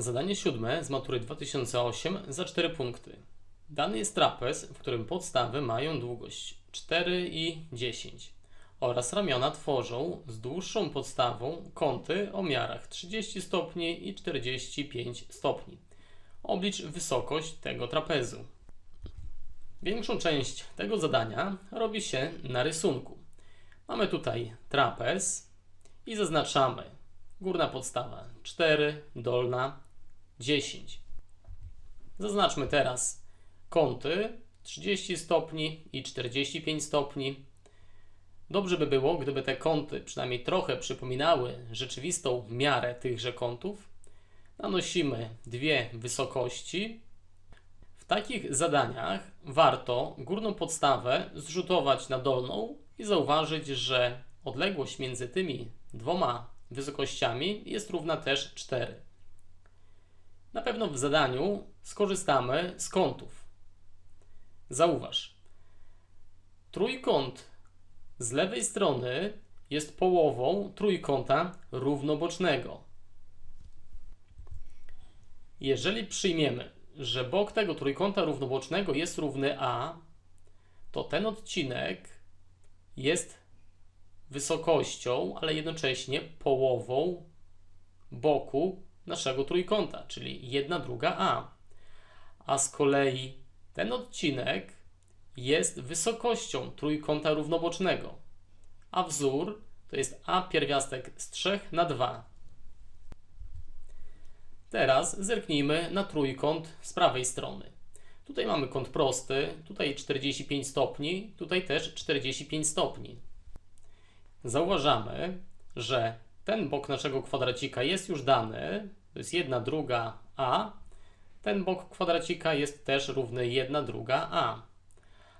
Zadanie siódme z matury 2008 za 4 punkty. Dany jest trapez, w którym podstawy mają długość 4 i 10 oraz ramiona tworzą z dłuższą podstawą kąty o miarach 30 stopni i 45 stopni. Oblicz wysokość tego trapezu. Większą część tego zadania robi się na rysunku. Mamy tutaj trapez i zaznaczamy górna podstawa 4, dolna 10. Zaznaczmy teraz kąty 30 stopni i 45 stopni. Dobrze by było, gdyby te kąty przynajmniej trochę przypominały rzeczywistą miarę tychże kątów. Nanosimy dwie wysokości. W takich zadaniach warto górną podstawę zrzutować na dolną i zauważyć, że odległość między tymi dwoma wysokościami jest równa też 4. Na pewno w zadaniu skorzystamy z kątów. Zauważ. Trójkąt z lewej strony jest połową trójkąta równobocznego. Jeżeli przyjmiemy, że bok tego trójkąta równobocznego jest równy a, to ten odcinek jest wysokością, ale jednocześnie połową boku naszego trójkąta, czyli 1 druga a. A z kolei ten odcinek jest wysokością trójkąta równobocznego, a wzór to jest a pierwiastek z 3 na 2. Teraz zerknijmy na trójkąt z prawej strony. Tutaj mamy kąt prosty, tutaj 45 stopni, tutaj też 45 stopni. Zauważamy, że ten bok naszego kwadracika jest już dany, to jest 1 druga a. Ten bok kwadracika jest też równy 1 druga a.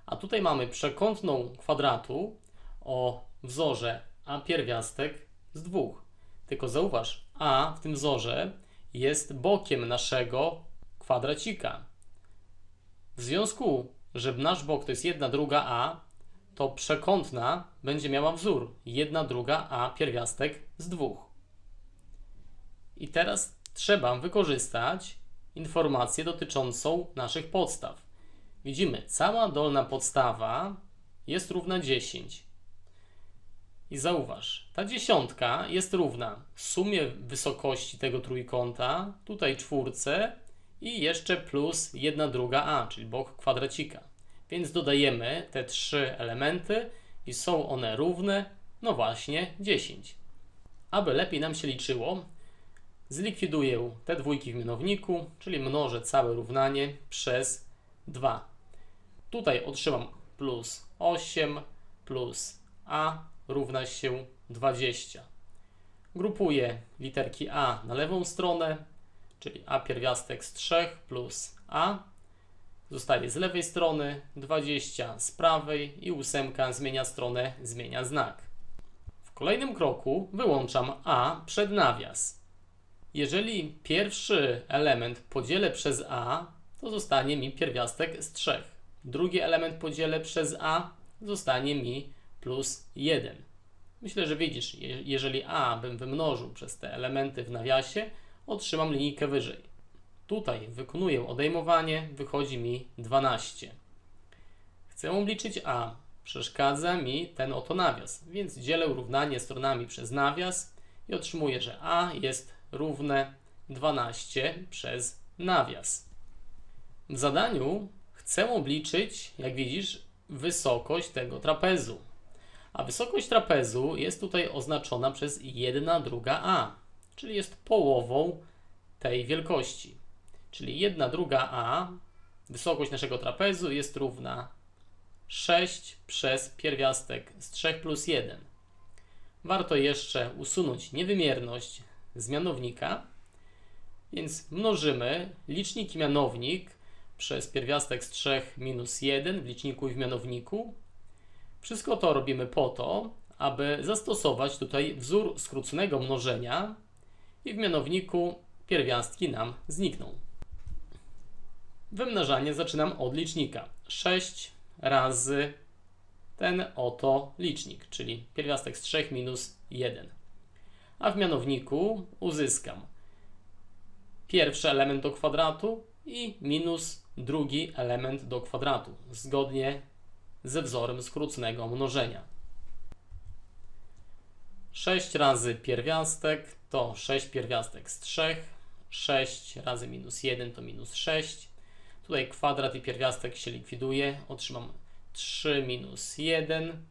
A tutaj mamy przekątną kwadratu o wzorze a pierwiastek z dwóch. Tylko zauważ, a w tym wzorze jest bokiem naszego kwadracika. W związku, że nasz bok to jest 1 druga a, to przekątna będzie miała wzór 1 druga a pierwiastek z dwóch. I teraz trzeba wykorzystać informację dotyczącą naszych podstaw. Widzimy, cała dolna podstawa jest równa 10. I zauważ, ta dziesiątka jest równa sumie wysokości tego trójkąta, tutaj czwórce i jeszcze plus 1 druga a, czyli bok kwadracika. Więc dodajemy te trzy elementy i są one równe, no właśnie 10. Aby lepiej nam się liczyło, Zlikwiduję te dwójki w mianowniku, czyli mnożę całe równanie przez 2. Tutaj otrzymam plus 8 plus a równa się 20. Grupuję literki a na lewą stronę, czyli a pierwiastek z 3 plus a. Zostaje z lewej strony 20 z prawej i ósemka zmienia stronę, zmienia znak. W kolejnym kroku wyłączam a przed nawias. Jeżeli pierwszy element podzielę przez a, to zostanie mi pierwiastek z 3. Drugi element podzielę przez a, zostanie mi plus 1. Myślę, że widzisz, jeżeli a bym wymnożył przez te elementy w nawiasie, otrzymam linijkę wyżej. Tutaj wykonuję odejmowanie, wychodzi mi 12. Chcę obliczyć a. Przeszkadza mi ten oto nawias, więc dzielę równanie stronami przez nawias i otrzymuję, że a jest równe 12 przez nawias. W zadaniu chcę obliczyć, jak widzisz, wysokość tego trapezu. A wysokość trapezu jest tutaj oznaczona przez 1 druga a, czyli jest połową tej wielkości. Czyli 1 druga a, wysokość naszego trapezu jest równa 6 przez pierwiastek z 3 plus 1. Warto jeszcze usunąć niewymierność z mianownika, więc mnożymy licznik i mianownik przez pierwiastek z 3 minus 1 w liczniku i w mianowniku. Wszystko to robimy po to, aby zastosować tutaj wzór skróconego mnożenia i w mianowniku pierwiastki nam znikną. Wymnażanie zaczynam od licznika. 6 razy ten oto licznik, czyli pierwiastek z 3 minus 1 a w mianowniku uzyskam pierwszy element do kwadratu i minus drugi element do kwadratu, zgodnie ze wzorem skróconego mnożenia. 6 razy pierwiastek to 6 pierwiastek z 3. 6 razy minus 1 to minus 6. Tutaj kwadrat i pierwiastek się likwiduje. Otrzymam 3 minus 1.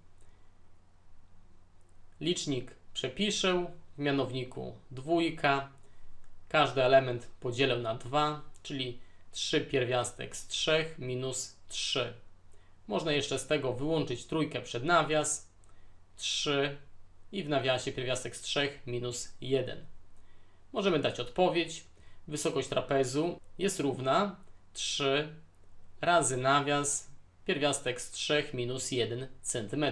Licznik przepiszę. W mianowniku dwójka. Każdy element podzielę na 2, czyli 3 pierwiastek z 3 minus 3. Można jeszcze z tego wyłączyć trójkę przed nawias. 3 i w nawiasie pierwiastek z 3 minus 1. Możemy dać odpowiedź. Wysokość trapezu jest równa 3 razy nawias pierwiastek z 3 minus 1 cm.